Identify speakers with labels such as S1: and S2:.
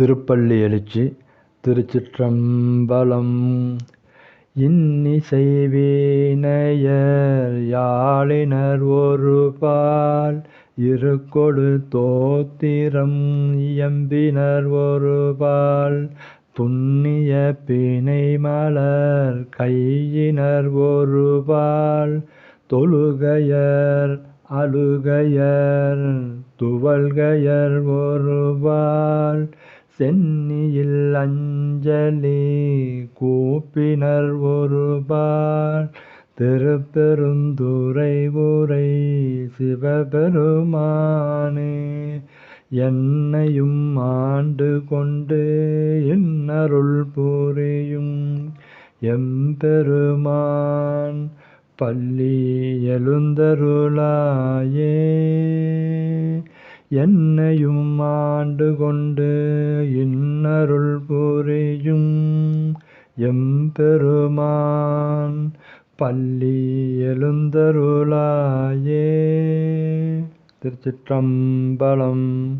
S1: திருப்பள்ளி எழுச்சி திருச்சிற்றம்பலம். இன்னிசை வீணையர் யாழினர் ஒருபால் இருக்கொடு தோத்திரம் இயம்பினர் ஒருபால் பிணை பிணைமலர் கையினர் ஒருபால் தொழுகையர் அழுகையர் துவள்கையர் ஒருபால் சென்னியில் அஞ்சலி கூப்பினர் ஒருபால் திருப்பெருந்துரை உரை சிவபெருமானே என்னையும் ஆண்டு கொண்டு இன்னருள் புரியும் எம்பெருமான். பள்ளி எழுந்தருளாயே. என்னையும் ஆண்டு கொண்டு இன்னருள் புரியும் எம்பெருமான். பள்ளி எழுந்தருளாயே. திருச்சிற்றம்பலம்